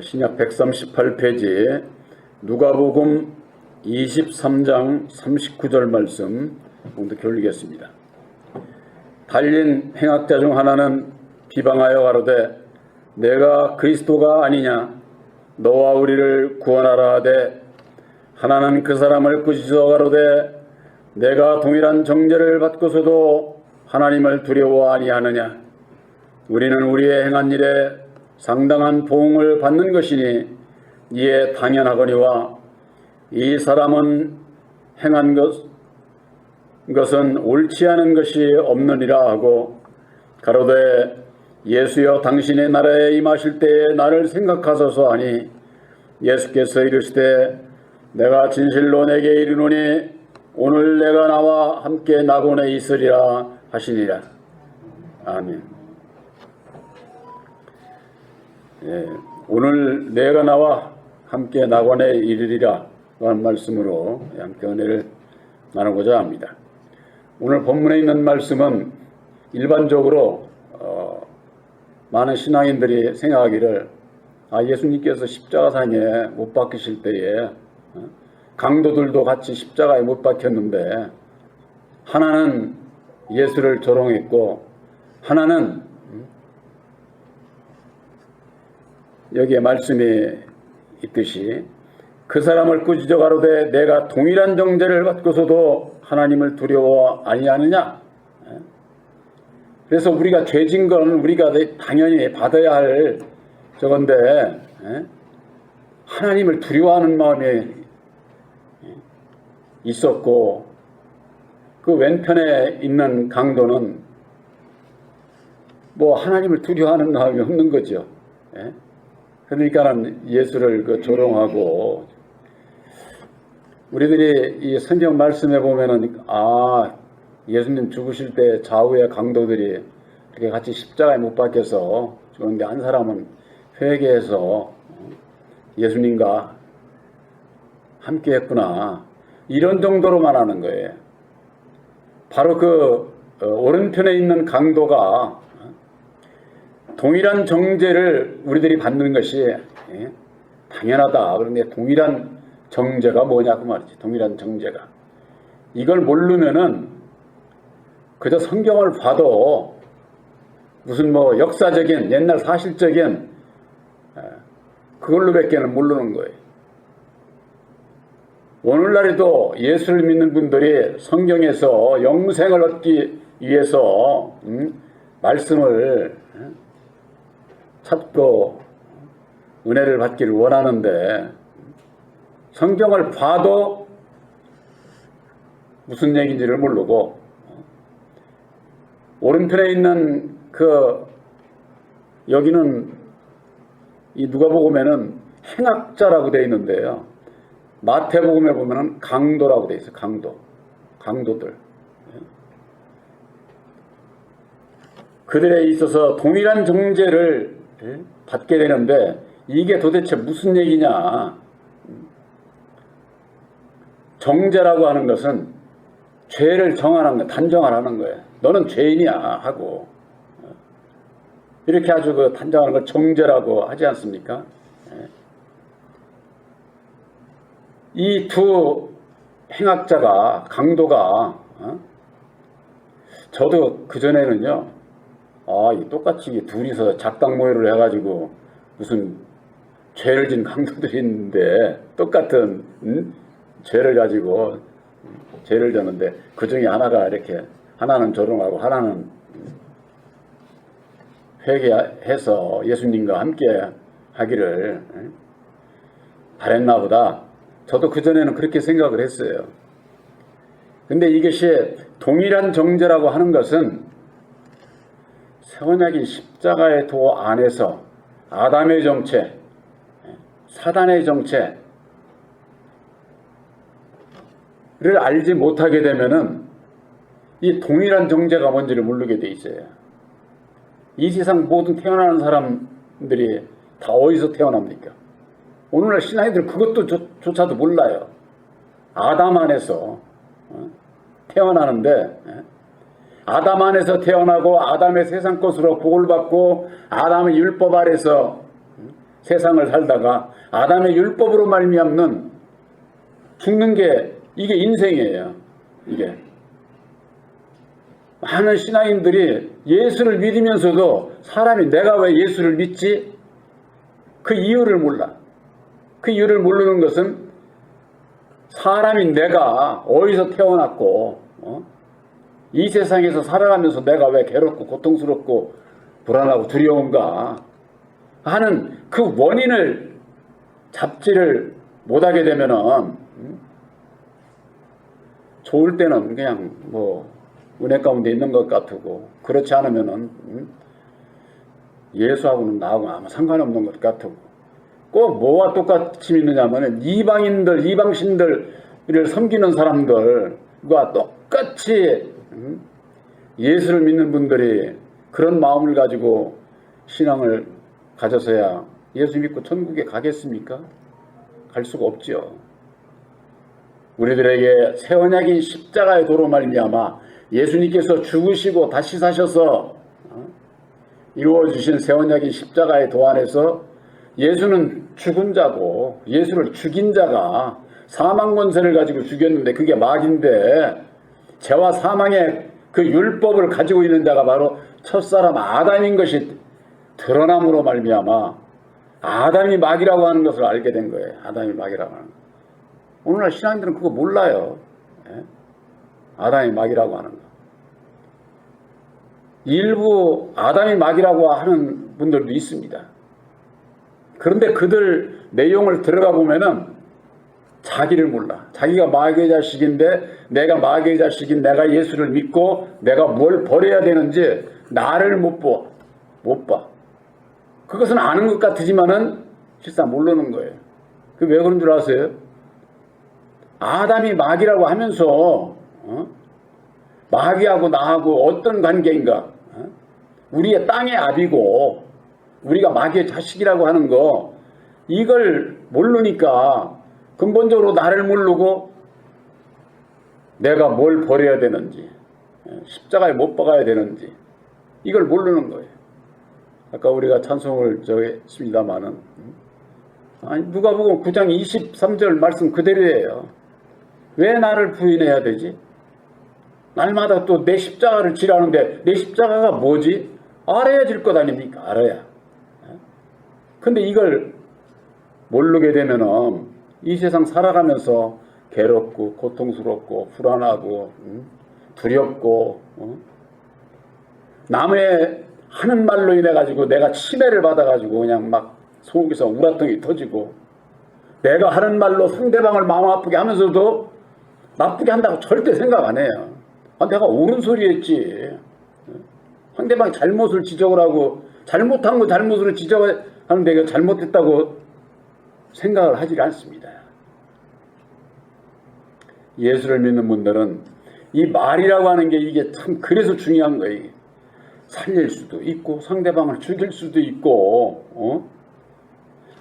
신약 138페이지 누가복음 23장 39절 말씀 먼저 교리겠습니다. 달린 행악자 중 하나는 비방하여 가로되 내가 그리스도가 아니냐 너와 우리를 구원하라 하되 하나는 그 사람을 꾸짖어 가로되 내가 동일한 정죄를 받고서도 하나님을 두려워 아니하느냐 우리는 우리의 행한 일에 상당한 보응을 받는 것이니 이에 당연하거니와 이 사람은 행한 것, 것은 옳지 않은 것이 없느니라 하고 가로되 예수여 당신의 나라에 임하실 때에 나를 생각하소서 하니 예수께서 이르시되 내가 진실로 내게 이르노니 오늘 내가 나와 함께 낙원에 있으리라 하시니라. 아멘 예, 오늘 내가 나와 함께 낙원에 이르리라 하는 말씀으로 함께 은혜를 나누고자 합니다. 오늘 본문에 있는 말씀은 일반적으로 어, 많은 신앙인들이 생각하기를 아, 예수님께서 십자가상에 못 박히실 때에 어, 강도들도 같이 십자가에 못 박혔는데 하나는 예수를 조롱했고 하나는 여기에 말씀이 있듯이 그 사람을 꾸짖어 가로되 내가 동일한 정죄를 받고서도 하나님을 두려워 아니하느냐? 그래서 우리가 죄진 건 우리가 당연히 받아야 할 저건데 하나님을 두려워하는 마음이 있었고 그 왼편에 있는 강도는 뭐 하나님을 두려워하는 마음이 없는 거죠. 그러니까는 예수를 그 조롱하고 우리들이 이 성경 말씀에 보면은 아 예수님 죽으실 때 좌우의 강도들이 이렇게 같이 십자가에 못 박혀서 죽었는데 한 사람은 회개해서 예수님과 함께 했구나 이런 정도로만 하는 거예요. 바로 그 어, 오른편에 있는 강도가 동일한 정죄를 우리들이 받는 것이 예, 당연하다. 그런데 동일한 정죄가 뭐냐고 말이지. 동일한 정죄가. 이걸 모르면은 그저 성경을 봐도 무슨 뭐 역사적인 옛날 사실적인 예, 그걸로밖에는 모르는 거예요. 오늘날에도 예수를 믿는 분들이 성경에서 영생을 얻기 위해서 음, 말씀을 찾고 은혜를 받기를 원하는데 성경을 봐도 무슨 얘기인지를 모르고 오른편에 있는 그 여기는 이 누가복음에는 행악자라고 되어 있는데요. 마태복음에 보면은 강도라고 되어 있어요. 강도. 강도들. 그들에 있어서 동일한 정죄를 받게 되는데 이게 도대체 무슨 얘기냐? 정죄라고 하는 것은 죄를 정하는 거, 단정하라는 거예요. 너는 죄인이야 하고 이렇게 아주 그 단정하는 걸 정죄라고 하지 않습니까? 이 두 행악자가 강도가 어? 저도 그 전에는요. 아, 이 똑같이 둘이서 작당 모여를 해가지고 무슨 죄를 진 강도들이 있는데 똑같은 음? 죄를 가지고 죄를 졌는데 그 중에 하나가 이렇게 하나는 조롱하고 하나는 회개해서 예수님과 함께 하기를 바랬나 보다. 저도 그전에는 그렇게 생각을 했어요. 근데 이것이 동일한 정죄라고 하는 것은 세원약이 십자가의 도 안에서 아담의 정체, 사단의 정체를 알지 못하게 되면은 이 동일한 정제가 뭔지를 모르게 돼 있어요. 이 세상 모든 태어나는 사람들이 다 어디서 태어납니까? 오늘날 신앙이들 그것도 조, 조차도 몰라요. 아담 안에서 어? 태어나는데 아담 안에서 태어나고 아담의 세상 것으로 복을 받고 아담의 율법 아래서 세상을 살다가 아담의 율법으로 말미암는 죽는 게 이게 인생이에요. 이게 많은 신앙인들이 예수를 믿으면서도 사람이 내가 왜 예수를 믿지? 그 이유를 몰라. 그 이유를 모르는 것은 사람인 내가 어디서 태어났고 어? 이 세상에서 살아가면서 내가 왜 괴롭고 고통스럽고 불안하고 두려운가 하는 그 원인을 잡지를 못하게 되면은 음? 좋을 때는 그냥 뭐 은혜 가운데 있는 것 같고 그렇지 않으면은 음? 예수하고는 나하고 아무 상관없는 것 같고 꼭 뭐와 똑같이 믿느냐면은 이방인들 이방신들을 섬기는 사람들과 똑같이 음? 예수를 믿는 분들이 그런 마음을 가지고 신앙을 가져서야 예수 믿고 천국에 가겠습니까? 갈 수가 없죠. 우리들에게 새 언약인 십자가의 도로 말미암아 예수님께서 죽으시고 다시 사셔서 어? 이루어 주신 새 언약인 십자가의 도 안에서 예수는 죽은 자고 예수를 죽인 자가 사망 권세를 가지고 죽였는데 그게 마귀인데 죄와 사망의 그 율법을 가지고 있는 자가 바로 첫사람 아담인 것이 드러남으로 말미암아 아담이 마귀라고 하는 것을 알게 된 거예요. 아담이 마귀라고 하는 거. 오늘날 신앙인들은 그거 몰라요. 예? 아담이 마귀라고 하는 거. 일부 아담이 마귀라고 하는 분들도 있습니다. 그런데 그들 내용을 들어가 보면은 자기를 몰라. 자기가 마귀의 자식인데 내가 마귀의 자식인 내가 예수를 믿고 내가 뭘 버려야 되는지 나를 못 봐. 못 봐. 그것은 아는 것 같지만은 실상 모르는 거예요. 그 왜 그런 줄 아세요? 아담이 마귀라고 하면서 어? 마귀하고 나하고 어떤 관계인가? 어? 우리의 땅의 아비고 우리가 마귀의 자식이라고 하는 거 이걸 모르니까 근본적으로 나를 모르고 내가 뭘 버려야 되는지 어, 십자가에 못 박아야 되는지 이걸 모르는 거예요. 아까 우리가 찬송을 저 했습니다마는 음? 아니 누가 보고 9장 23절 말씀 그대로예요. 왜 나를 부인해야 되지? 날마다 또 내 십자가를 지라는데 내 십자가가 뭐지? 알아야 질것 아닙니까? 알아야. 근데 이걸 모르게 되면은 이 세상 살아가면서 괴롭고 고통스럽고 불안하고 음, 두렵고 어? 남의 하는 말로 인해 가지고 내가 침해를 받아 가지고 그냥 막 속에서 우라통이 터지고 내가 하는 말로 상대방을 마음 아프게 하면서도 나쁘게 한다고 절대 생각 안 해요. 아, 내가 옳은 소리 했지. 상대방이 잘못을 지적을 하고 잘못한 거 잘못으로 지적하는데 잘못했다고 생각을 하지 않습니다. 예수를 믿는 분들은 이 말이라고 하는 게 이게 참 그래서 중요한 거예요. 살릴 수도 있고 상대방을 죽일 수도 있고 어?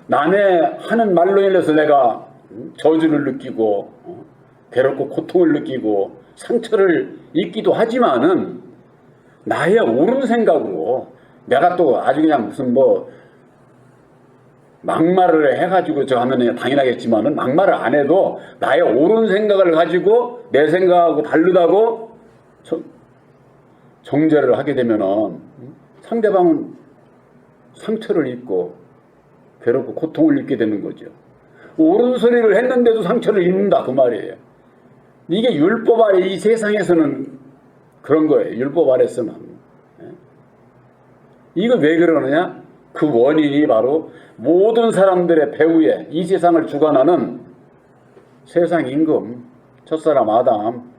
남의 하는 말로 인해서 내가 저주를 느끼고 어? 괴롭고 고통을 느끼고 상처를 입기도 하지만은 나의 옳은 생각으로 내가 또 아주 그냥 무슨 뭐 막말을 해가지고 저 하면 당연하겠지만은 막말을 안 해도 나의 옳은 생각을 가지고 내 생각하고 다르다고 정죄를 하게 되면은 상대방은 상처를 입고 괴롭고 고통을 입게 되는 거죠. 옳은 소리를 했는데도 상처를 입는다 그 말이에요. 이게 율법 아래 이 세상에서는 그런 거예요. 율법 아래서는. 예? 이거 왜 그러느냐? 그 원인이 바로 모든 사람들의 배후에 이 세상을 주관하는 세상 임금, 첫사람 아담,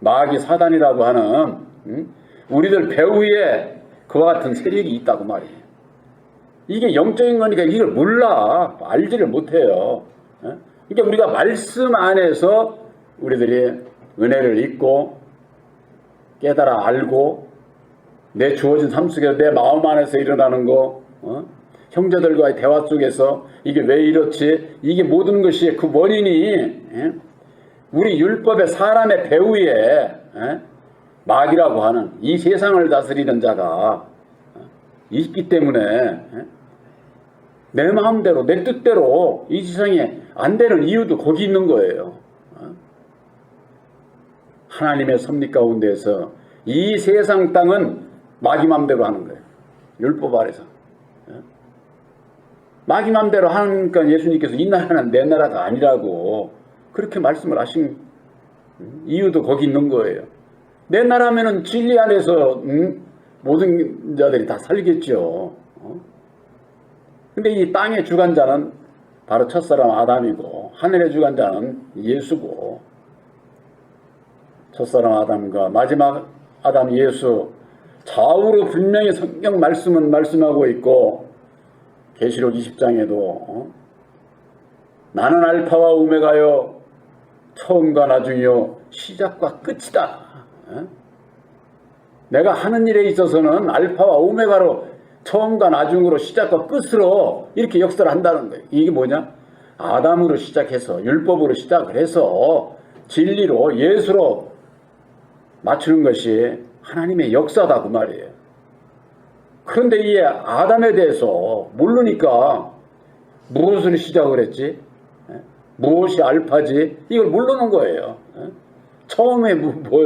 마귀 사단이라고 하는 음? 우리들 배후에 그와 같은 세력이 있다고 말이에요. 이게 영적인 거니까 이걸 몰라. 알지를 못해요. 예? 그러니까 우리가 말씀 안에서 우리들이 은혜를 잊고 깨달아 알고 내 주어진 삶 속에서 내 마음 안에서 일어나는 거 어? 형제들과의 대화 속에서 이게 왜 이렇지 이게 모든 것이 그 원인이 예? 우리 율법의 사람의 배후에 예? 마귀라고 하는 이 세상을 다스리는 자가 어? 있기 때문에 예? 내 마음대로 내 뜻대로 이 세상에 안 되는 이유도 거기 있는 거예요. 어? 하나님의 섭리 가운데서 이 세상 땅은 마귀 맘대로 하는 거예요. 율법 아래서. 어? 마귀 맘대로 하니까 예수님께서 이 나라는 내 나라가 아니라고 그렇게 말씀을 하신 음, 이유도 거기 있는 거예요. 내 나라면은 진리 안에서 음, 모든 자들이 다 살겠죠. 어? 근데 이 땅의 주관자는 바로 첫사람 아담이고 하늘의 주관자는 예수고 첫사람 아담과 마지막 아담 예수 좌우로 분명히 성경 말씀은 말씀하고 있고 계시록 20장에도 어? 나는 알파와 오메가요 처음과 나중이요 시작과 끝이다. 어? 내가 하는 일에 있어서는 알파와 오메가로 처음과 나중으로 시작과 끝으로 이렇게 역사를 한다는 거예요. 이게 뭐냐? 아담으로 시작해서 율법으로 시작을 해서 진리로 예수로 맞추는 것이 하나님의 역사다 그 말이에요. 그런데 이 아담에 대해서 모르니까 무엇을 시작을 했지? 예? 무엇이 알파지? 이걸 모르는 거예요. 예? 처음에 뭐, 뭐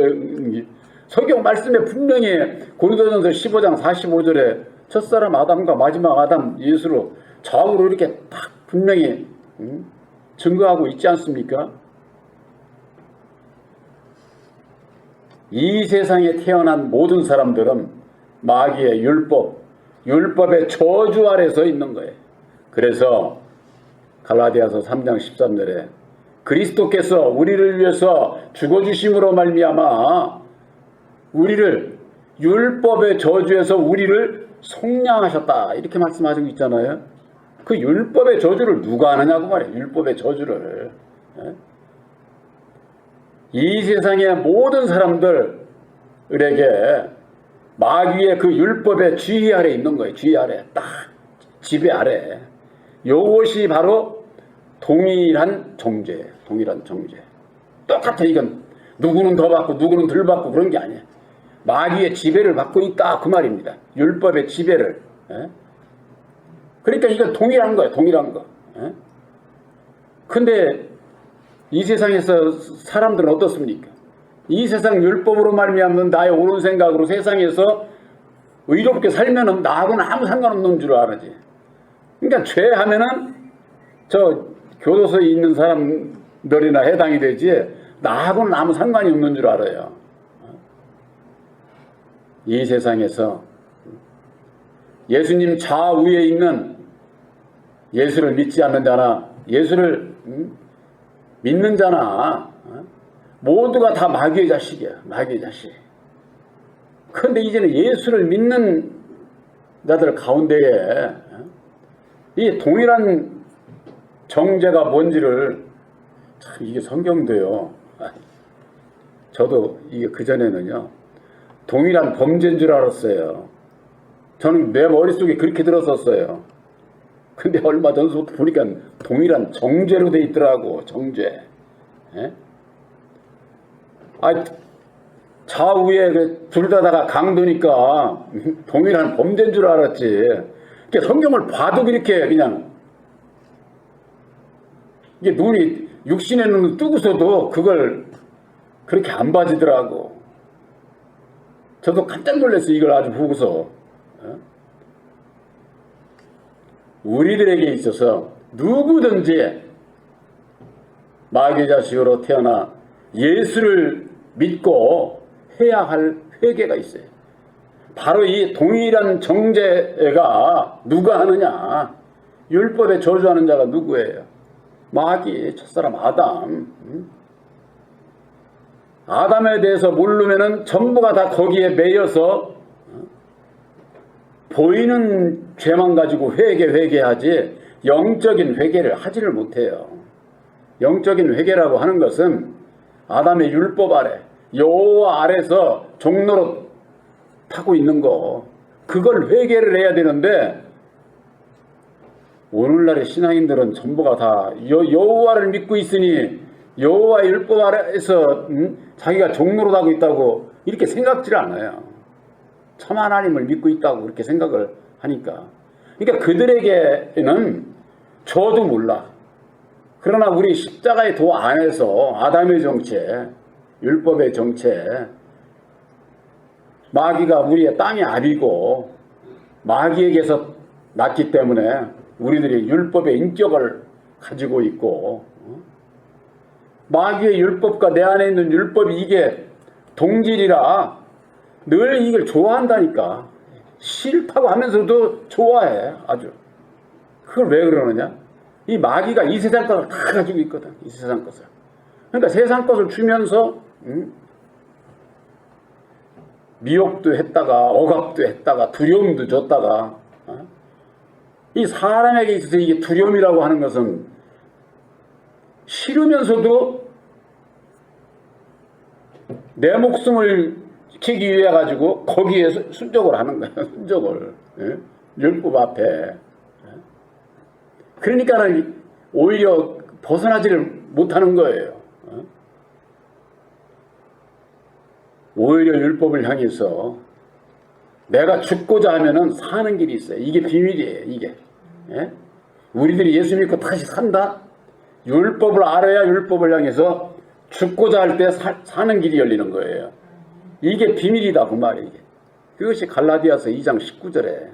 성경 말씀에 분명히 고린도전서 15장 45절에 첫사람 아담과 마지막 아담 예수로 좌우로 이렇게 딱 분명히 음, 증거하고 있지 않습니까? 이 세상에 태어난 모든 사람들은 마귀의 율법, 율법의 저주 아래서 있는 거예요. 그래서 갈라디아서 3장 13절에 그리스도께서 우리를 위해서 죽어주심으로 말미암아 우리를 율법의 저주에서 우리를 속량하셨다 이렇게 말씀하시고 있잖아요. 그 율법의 저주를 누가 하느냐고 말이에요. 율법의 저주를. 예? 이 세상의 모든 사람들에게 마귀의 그 율법의 지휘 아래 있는 거예요. 지휘 아래. 딱 지배 아래. 요것이 바로 동일한 정죄예요. 동일한 정죄. 똑같아 이건 누구는 더 받고 누구는 덜 받고 그런 게 아니에요. 마귀의 지배를 받고 있다 그 말입니다. 율법의 지배를. 예? 그러니까 이건 동일한 거예요. 동일한 거. 예? 근데 이 세상에서 사람들은 어떻습니까? 이 세상 율법으로 말미암는 나의 옳은 생각으로 세상에서 의롭게 살면은 나하고는 아무 상관없는 줄 알지. 그러니까 죄하면은 저 교도소에 있는 사람들이나 해당이 되지 나하고는 아무 상관이 없는 줄 알아요. 이 세상에서 예수님 좌우에 있는 예수를 믿지 않는 자나 예수를 음, 믿는 자나 어? 모두가 다 마귀의 자식이야. 마귀의 자식. 그런데 이제는 예수를 믿는 자들 가운데에 어? 이 동일한 정죄가 뭔지를 참 이게 성경도요. 저도 이게 그전에는요. 동일한 범죄인 줄 알았어요. 저는 내 머릿속에 그렇게 들었었어요. 근데 얼마 전부터 보니까 동일한 정죄로 돼 있더라고, 정죄. 예? 아, 좌우에 그둘 다다가 강도니까 동일한 범죄인 줄 알았지. 그러니까 성경을 봐도 그렇게 그냥 이게 눈이 육신의 눈을 뜨고서도 그걸 그렇게 안 봐지더라고. 저도 깜짝 놀랐어요. 이걸 아주 보고서. 어? 우리들에게 있어서 누구든지 마귀 자식으로 태어나 예수를 믿고 해야 할 회개가 있어요. 바로 이 동일한 정죄가 누가 하느냐? 율법에 저주하는 자가 누구예요? 마귀, 첫사람 아담. 아담에 대해서 모르면은 전부가 다 거기에 매여서 보이는 죄만 가지고 회개 회개하지 영적인 회개를 하지를 못해요. 영적인 회개라고 하는 것은 아담의 율법 아래 여호와 아래서 종로로 타고 있는 거 그걸 회개를 해야 되는데 오늘날의 신앙인들은 전부가 다 여, 여호와를 믿고 있으니 여호와 율법 아래에서 음? 자기가 종로로 타고 있다고 이렇게 생각질 않아요. 참 하나님을 믿고 있다고 그렇게 생각을 하니까 그러니까 그들에게는 저도 몰라. 그러나 우리 십자가의 도 안에서 아담의 정체, 율법의 정체, 마귀가 우리의 땅의 아비고 마귀에게서 났기 때문에 우리들이 율법의 인격을 가지고 있고 어? 마귀의 율법과 내 안에 있는 율법이 이게 동질이라 늘 이걸 좋아한다니까. 싫다고 하면서도 좋아해 아주. 그걸 왜 그러느냐 이 마귀가 이 세상 것을 다 가지고 있거든 이 세상 것을 그러니까 세상 것을 주면서 음? 미혹도 했다가 억압도 했다가 두려움도 줬다가 어? 이 사람에게 있어서 이게 두려움이라고 하는 것은 싫으면서도 내 목숨을 지키기 위해 가지고 거기에 수- 순종을 하는 거야 순종을 예? 율법 앞에 예? 그러니까는 오히려 벗어나지를 못하는 거예요 어? 오히려 율법을 향해서 내가 죽고자 하면은 사는 길이 있어요. 이게 비밀이에요. 이게 예? 우리들이 예수 믿고 다시 산다. 율법을 알아야 율법을 향해서 죽고자 할 때 사는 길이 열리는 거예요. 이게 비밀이다 그 말이에요. 그것이 갈라디아서 2장 19절에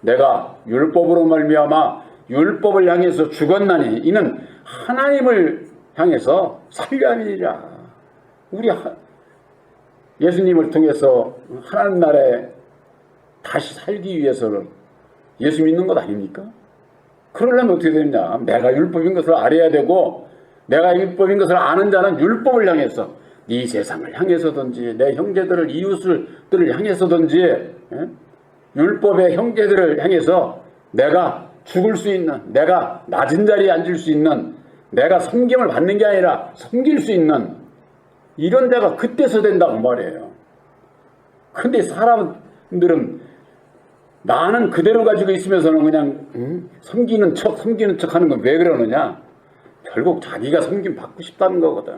내가 율법으로 말미암아 율법을 향해서 죽었나니 이는 하나님을 향해서 살려 함이니라. 우리 하- 예수님을 통해서 하나님 나라에 다시 살기 위해서는 예수 믿는 것 아닙니까? 그러려면 어떻게 되느냐? 내가 율법인 것을 알아야 되고 내가 율법인 것을 아는 자는 율법을 향해서 네 세상을 향해서든지 내 형제들을 이웃들을 향해서든지 예? 율법의 형제들을 향해서 내가 죽을 수 있는 내가 낮은 자리에 앉을 수 있는 내가 섬김을 받는 게 아니라 섬길 수 있는 이런 데가 그때서 된다고 말이에요. 근데 사람들은 나는 그대로 가지고 있으면서는 그냥 음, 섬기는 척 섬기는 척 하는 건 왜 그러느냐? 결국 자기가 섬김 받고 싶다는 거거든.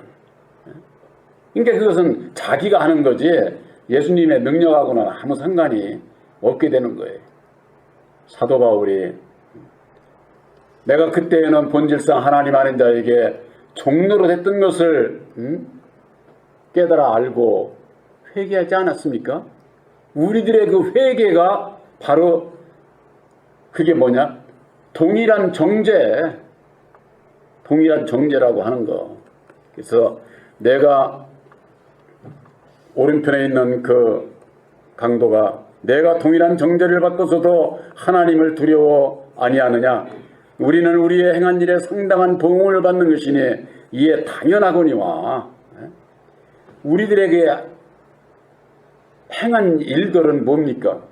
그러니까 그것은 자기가 하는 거지 예수님의 능력하고는 아무 상관이 없게 되는 거예요. 사도 바울이 내가 그때에는 본질상 하나님 아는 자에게 종로로 됐던 것을 음? 깨달아 알고 회개하지 않았습니까? 우리들의 그 회개가 바로 그게 뭐냐? 동일한 정죄, 동일한 정죄라고 하는 거. 그래서 내가 오른편에 있는 그 강도가 내가 동일한 정죄를 받고서도 하나님을 두려워 아니하느냐? 우리는 우리의 행한 일에 상당한 보응을 받는 것이니 이에 당연하거니와 우리들에게 행한 일들은 뭡니까?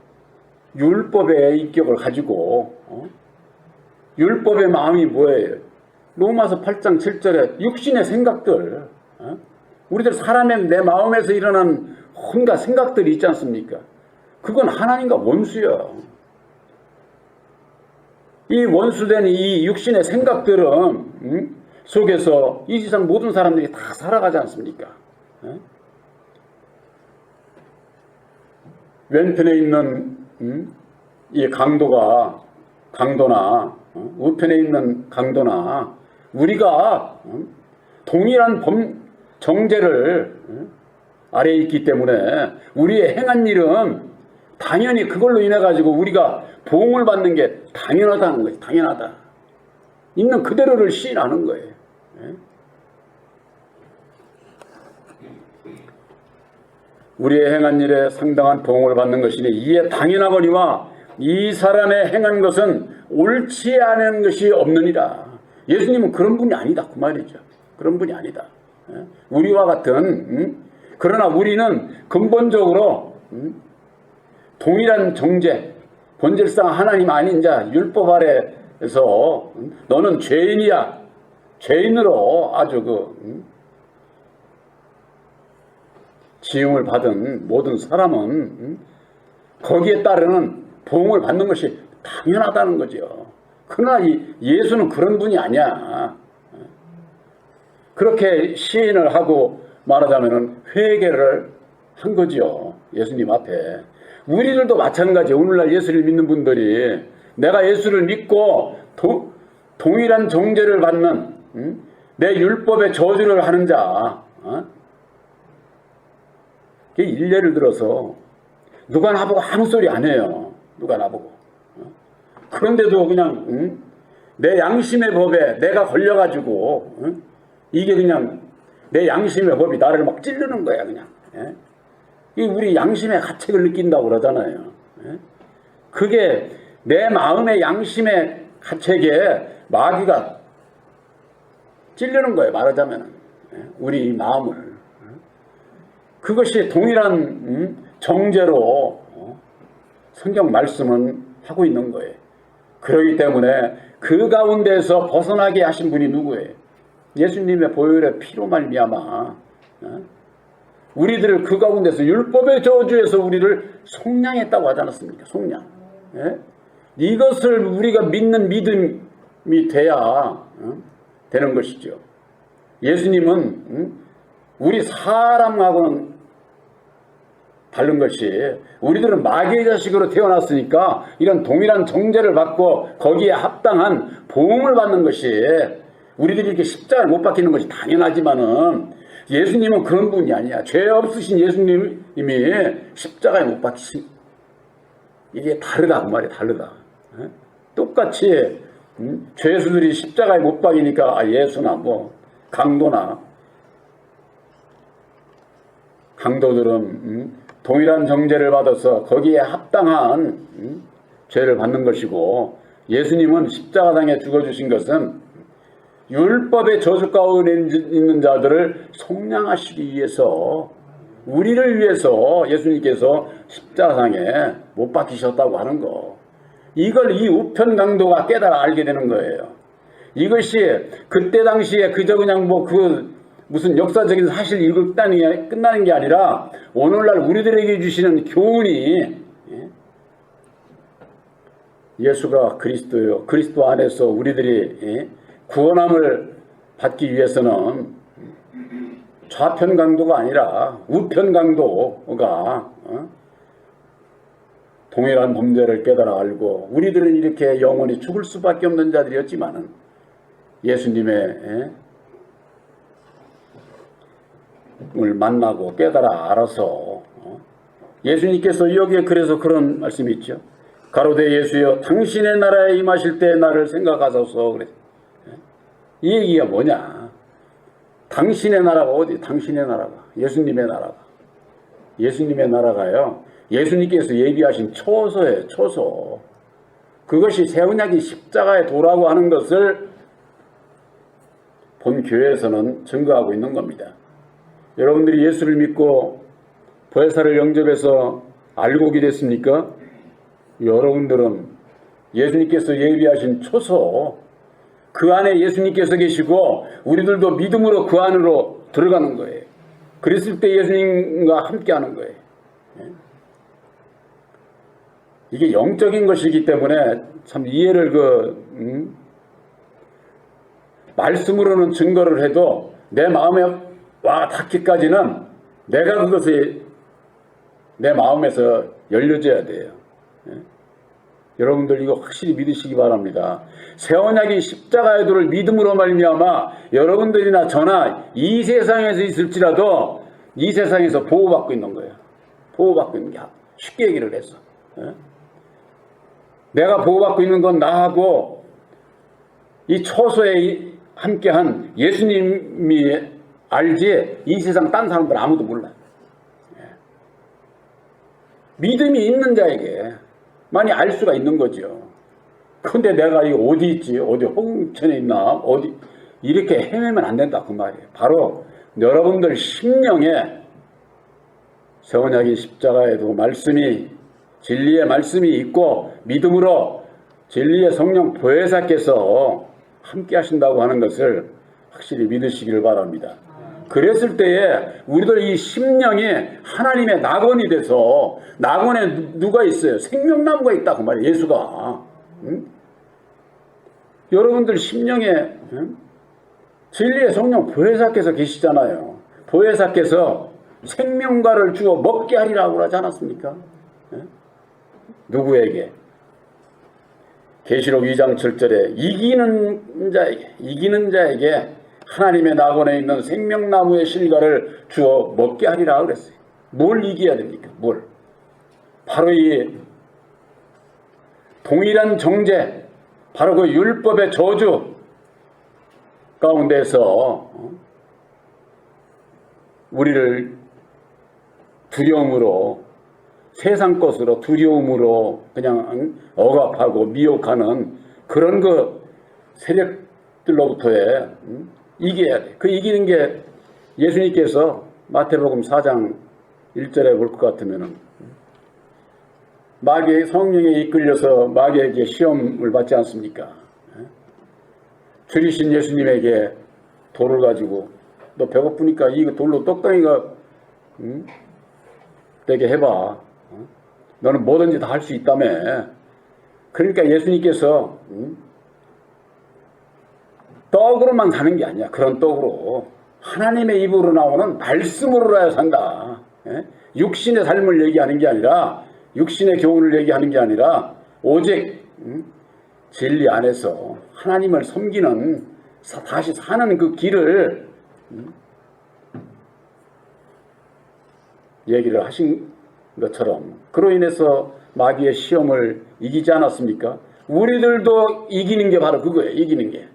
율법의 인격을 가지고 어? 율법의 마음이 뭐예요? 로마서 8장 7절에 육신의 생각들 어? 우리들 사람의 내 마음에서 일어난 혼가 생각들이 있지 않습니까? 그건 하나님과 원수야. 이 원수된 이 육신의 생각들은 음? 속에서 이 세상 모든 사람들이 다 살아가지 않습니까? 어? 왼편에 있는 음? 이 강도가 강도나 어? 우편에 있는 강도나 우리가 음? 동일한 범 정죄를 음? 아래에 있기 때문에 우리의 행한 일은 당연히 그걸로 인해 가지고 우리가 보응을 받는 게 당연하다는 거예요. 당연하다. 있는 그대로를 시인하는 거예요. 예? 우리의 행한 일에 상당한 보응을 받는 것이니 이에 당연하거니와 이 사람의 행한 것은 옳지 않은 것이 없느니라. 예수님은 그런 분이 아니다 그 말이죠. 그런 분이 아니다. 예? 우리와 같은 음? 그러나 우리는 근본적으로 음? 동일한 정죄, 본질상 하나님 아닌 자 율법 아래에서 음? 너는 죄인이야. 죄인으로 아주 그 음? 지음을 받은 모든 사람은 음? 거기에 따르는 보응을 받는 것이 당연하다는 거죠. 그러나 이 예수는 그런 분이 아니야. 그렇게 시인을 하고 말하자면 회개를 한 거지요. 예수님 앞에. 우리들도 마찬가지. 오늘날 예수를 믿는 분들이 내가 예수를 믿고 도- 동일한 정죄를 받는 음? 내 율법의 저주를 하는 자 어? 일례를 들어서 누가 나보고 아무 소리 안 해요. 누가 나보고. 어? 그런데도 그냥 응? 내 양심의 법에 내가 걸려가지고 응? 이게 그냥 내 양심의 법이 나를 막 찌르는 거야 그냥. 예? 이 우리 양심의 가책을 느낀다고 그러잖아요. 예? 그게 내 마음의 양심의 가책에 마귀가 찔르는 거예요. 말하자면 예? 우리 마음을 그것이 동일한 음, 정죄로 어, 성경 말씀은 하고 있는 거예요. 그러기 때문에 그 가운데서 벗어나게 하신 분이 누구예요? 예수님의 보혈의 피로 말미암아 어? 우리들을 그 가운데서 율법의 저주에서 우리를 속량했다고 하지 않았습니까? 속량. 예? 이것을 우리가 믿는 믿음이 돼야 어? 되는 것이죠. 예수님은 음, 우리 사람하고는 다른 것이 우리들은 마귀의 자식으로 태어났으니까 이런 동일한 정죄를 받고 거기에 합당한 보응을 받는 것이 우리들이 이렇게 십자가를 못 박히는 것이 당연하지만은 예수님은 그런 분이 아니야. 죄 없으신 예수님이 십자가에 못 박히신 이게 다르다 그 말이야 다르다. 예? 똑같이 음? 죄수들이 십자가에 못 박이니까 아, 예수나 뭐 강도나 강도들은 음, 동일한 정죄를 받아서 거기에 합당한 음, 죄를 받는 것이고 예수님은 십자가당에 죽어주신 것은 율법의 저주 가운데 있는 자들을 속량하시기 위해서 우리를 위해서 예수님께서 십자가상에 못 박히셨다고 하는 거. 이걸 이 우편 강도가 깨달아 알게 되는 거예요. 이것이 그때 당시에 그저 그냥 뭐 그 무슨 역사적인 사실 읽다는 게 끝나는 게 아니라 오늘날 우리들에게 주시는 교훈이 예? 예수가 그리스도요. 그리스도 안에서 우리들이 예? 구원함을 받기 위해서는 좌편 강도가 아니라 우편 강도가 어? 동일한 범죄를 깨달아 알고 우리들은 이렇게 영원히 죽을 수밖에 없는 자들이었지만은 예수님의 예? 을 만나고 깨달아 알아서 어? 예수님께서 여기에 그래서 그런 말씀이 있죠. 가로대 예수여 당신의 나라에 임하실 때 나를 생각하소서 그래. 이 얘기가 뭐냐? 당신의 나라가 어디? 당신의 나라가 예수님의 나라가 예수님의 나라가요. 예수님께서 예비하신 초소예요. 초소. 그것이 새 언약이 십자가의 도라고 하는 것을 본 교회에서는 증거하고 있는 겁니다. 여러분들이 예수를 믿고 부활사를 영접해서 알고 오게 됐습니까? 여러분들은 예수님께서 예비하신 초소 그 안에 예수님께서 계시고 우리들도 믿음으로 그 안으로 들어가는 거예요. 그랬을 때 예수님과 함께 하는 거예요. 예? 이게 영적인 것이기 때문에 참 이해를 그 음? 말씀으로는 증거를 해도 내 마음에 와 닿기까지는 내가 그것이 내 마음에서 열려져야 돼요. 예? 여러분들 이거 확실히 믿으시기 바랍니다. 새 언약이 십자가의 도를 믿음으로 말미암아 여러분들이나 저나 이 세상에서 있을지라도 이 세상에서 보호받고 있는 거예요. 보호받고 있는 게 쉽게 얘기를 했어. 예? 내가 보호받고 있는 건 나하고 이 초소에 함께한 예수님이 알지 이 세상 딴 사람들 아무도 몰라. 예. 믿음이 있는 자에게 많이 알 수가 있는 거죠. 근데 내가 이 어디 있지? 어디 홍천에 있나? 어디 이렇게 헤매면 안 된다 그 말이에요. 바로 여러분들 심령에 세원약이 십자가에도 말씀이 진리의 말씀이 있고 믿음으로 진리의 성령 보혜사께서 함께 하신다고 하는 것을 확실히 믿으시기를 바랍니다. 그랬을 때에 우리들 이 심령이 하나님의 낙원이 돼서 낙원에 누가 있어요? 생명나무가 있다 그 말이에요. 예수가. 응? 여러분들 심령에 응? 진리의 성령 보혜사께서 계시잖아요. 보혜사께서 생명과를 주어 먹게 하리라고 하지 않았습니까? 응? 누구에게? 계시록 2장 7절에 이기는 자에게 이기는 자에게 하나님의 낙원에 있는 생명나무의 실과를 주어 먹게 하리라 그랬어요. 뭘 이겨야 됩니까? 뭘? 바로 이 동일한 정죄, 바로 그 율법의 저주 가운데서 어? 우리를 두려움으로 세상 것으로 두려움으로 그냥 억압하고 미혹하는 그런 그 세력들로부터의 음? 이겨야 돼. 그 이기는 게 예수님께서 마태복음 4장 1절에 볼 것 같으면은 마귀의 성령에 이끌려서 마귀에게 시험을 받지 않습니까? 줄이신 예수님에게 돌을 가지고 너 배고프니까 이 돌로 떡덩이가 응? 되게 해봐. 어? 너는 뭐든지 다 할 수 있다며. 그러니까 예수님께서 응? 떡으로만 사는 게 아니야. 그런 떡으로 하나님의 입으로 나오는 말씀으로라야 산다. 예? 육신의 삶을 얘기하는 게 아니라 육신의 교훈을 얘기하는 게 아니라 오직 응? 진리 안에서 하나님을 섬기는 사- 다시 사는 그 길을 음, 얘기를 하신 것처럼 그로 인해서 마귀의 시험을 이기지 않았습니까? 우리들도 이기는 게 바로 그거예요. 이기는 게.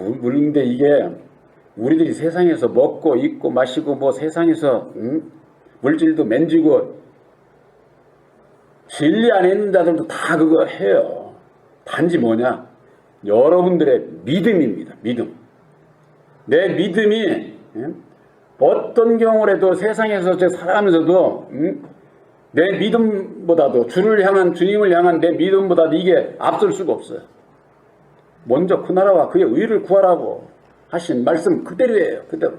예? 그런데 이게 우리들이 세상에서 먹고 입고 마시고 뭐 세상에서 음? 물질도 맨지고 진리 안에 있는 자들도 다 그거 해요. 단지 뭐냐? 여러분들의 믿음입니다. 믿음. 내 믿음이 음? 어떤 경우라도 세상에서 제 살아가면서도 음? 내 믿음보다도 주를 향한 주님을 향한 내 믿음보다도 이게 앞설 수가 없어요. 먼저 그 나라와 그의 의를 구하라고 하신 말씀 그대로예요. 그대로.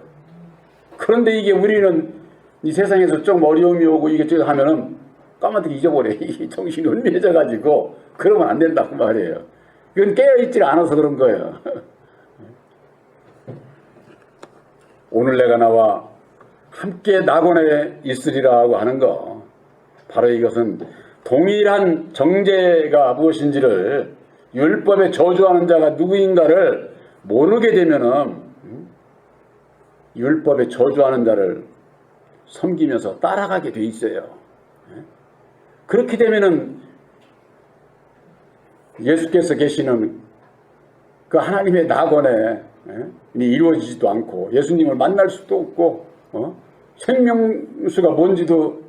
그런데 이게 우리는 이 세상에서 좀 어려움이 오고 이게 저 하면은 까마득히 잊어버려. 이 정신이 혼미해져 가지고 그러면 안 된다고 말이에요. 이건 깨어있질 않아서 그런 거예요. 오늘 내가 나와 함께 낙원에 있으리라고 하는 거 바로 이것은 동일한 정죄가 무엇인지를 율법에 저주하는 자가 누구인가를 모르게 되면은 음, 율법에 저주하는 자를 섬기면서 따라가게 돼 있어요. 예? 그렇게 되면은 예수께서 계시는 그 하나님의 낙원에 예? 이루어지지도 않고 예수님을 만날 수도 없고 어? 생명수가 뭔지도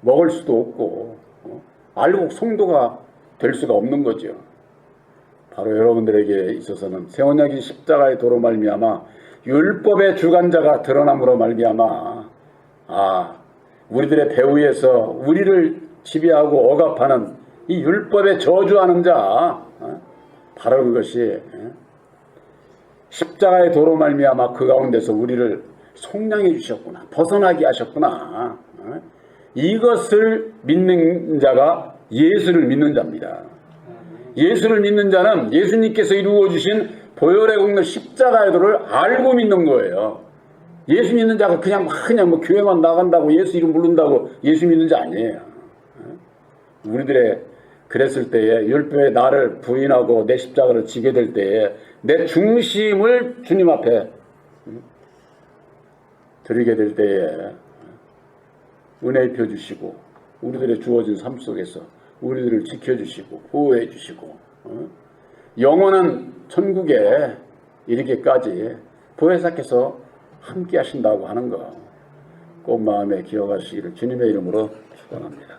먹을 수도 없고 어? 알고 성도가 될 수가 없는 거죠. 바로 여러분들에게 있어서는 세원약이 십자가의 도로 말미암아 율법의 주관자가 드러남으로 말미암아 아 우리들의 배후에서 우리를 지배하고 억압하는 이 율법에 저주하는 자 어? 바로 그것이 예? 십자가의 도로 말미암아 그 가운데서 우리를 속량해 주셨구나 벗어나게 하셨구나 어? 이것을 믿는 자가 예수를 믿는 자입니다. 예수를 믿는 자는 예수님께서 이루어 주신 보혈의 공로 십자가의 도를 알고 믿는 거예요. 예수 믿는 자가 그냥 막 그냥 뭐 교회만 나간다고 예수 이름 부른다고 예수 믿는 자 아니에요. 우리들의 그랬을 때에 율법의 나를 부인하고 내 십자가를 지게 될 때에 내 중심을 주님 앞에 드리게 될 때에 은혜 입혀 주시고 우리들의 주어진 삶 속에서 우리들을 지켜주시고 보호해 주시고 어? 영원한 천국에 이르기까지 보혜사께서 함께 하신다고 하는 거 꼭 마음에 기억하시기를 주님의 이름으로 축원합니다.